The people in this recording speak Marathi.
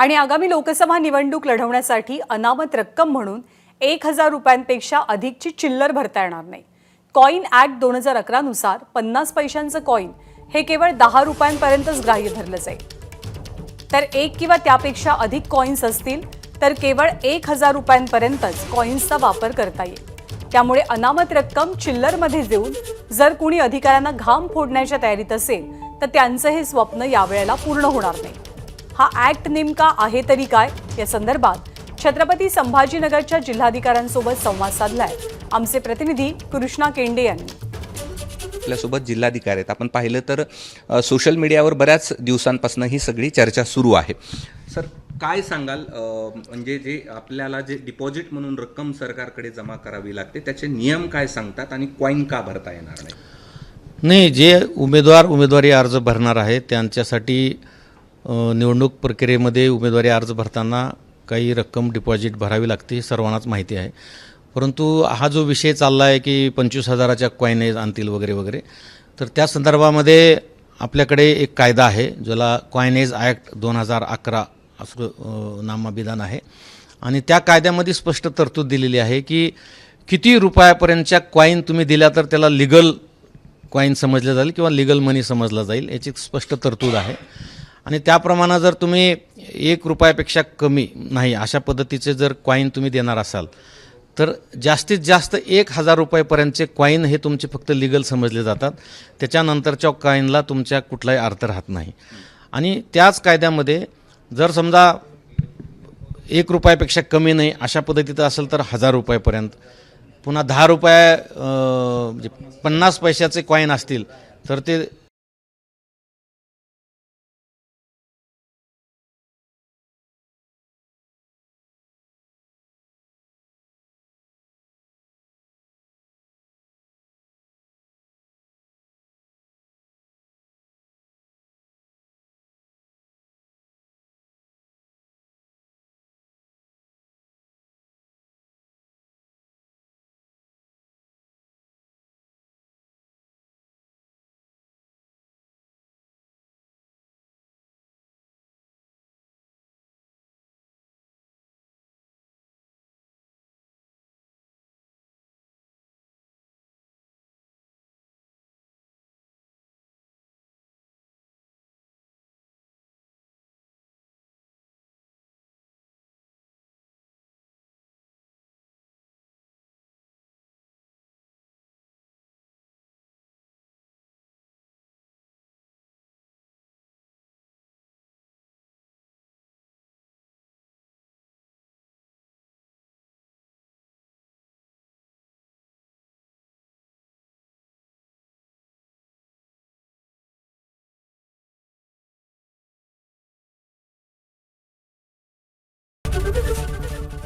आणि आगामी लोकसभा निवडणूक लढवण्यासाठी अनामत रक्कम म्हणून एक हजार रुपयांपेक्षा अधिकची चिल्लर भरता येणार नाही. कॉईन ॲक्ट दोन हजार अकरानुसार पन्नास पैशांचं कॉईन हे केवळ दहा रुपयांपर्यंतच ग्राह्य धरलं जाईल. तर एक किंवा त्यापेक्षा अधिक कॉईन्स असतील तर केवळ एक हजार रुपयांपर्यंतच कॉईन्सचा वापर करता येईल. त्यामुळे अनामत रक्कम चिल्लरमध्ये देऊन जर कुणी अधिकाऱ्यांना घाम फोडण्याच्या तयारीत असेल तर त्यांचं हे स्वप्न यावेळेला पूर्ण होणार नाही. हा ऍक्ट नेमका आहे तरी काय? या संदर्भात छत्रपती संभाजीनगरच्या जिल्हाधिकाऱ्यांसोबत संवाद साधलाय. आमचे प्रतिनिधी कृष्णा केंडे यांनी. आपल्यासोबत जिल्हाधिकारी आहेत. आपण पाहिलं तर सोशल मीडियावर बऱ्याच दिवसांपासून ही सगळी चर्चा सुरू आहे. सर काय सांगाल? म्हणजे जे आपल्याला जे डिपॉझिट म्हणून रक्कम सरकारकडे जमा करावी लागते त्याचे नियम काय सांगतात आणि कॉईन का भरता येणार नाही? नाही जे उमेदवार उमेदवारी अर्ज भरणार आहेत त्यांच्यासाठी निवडणूक प्रक्रियेमध्ये उमेदवारी अर्ज भरताना काही रक्कम डिपॉझिट भरावी लागते हे सर्वांनाच माहिती आहे. परंतु हा जो विषय चालला आहे की पंचवीस हजाराच्या कॉईनेज आणतील वगैरे वगैरे तर त्या संदर्भामध्ये आपल्याकडे एक कायदा आहे ज्याला कॉईनेज ॲक्ट दोन हजार अकरा असं नामाभिधान आहे. आणि त्या कायद्यामध्ये स्पष्ट तरतूद दिलेली आहे की किती रुपयापर्यंतच्या कॉईन तुम्ही दिल्या तर त्याला लिगल कॉईन समजलं जाईल किंवा लिगल मनी समजलं जाईल याची स्पष्ट तरतूद आहे. आणि त्याप्रमाणे जर तुम्ही एक रुपयापेक्षा कमी नाही अशा पद्धतीचे जर कॉईन तुम्ही देणार असाल तर जास्तीत जास्त एक हजार रुपयेपर्यंतचे कॉईन हे तुमचे फक्त लिगल समजले जातात. त्याच्यानंतरच्या कॉईनला तुमच्या कुठलाही अर्थ राहत नाही. आणि त्याच कायद्यामध्ये जर समजा एक रुपयापेक्षा कमी नाही अशा पद्धतीचं असेल तर हजार रुपयापर्यंत. पुन्हा दहा रुपये म्हणजे पन्नास पैशाचे कॉईन असतील तर ते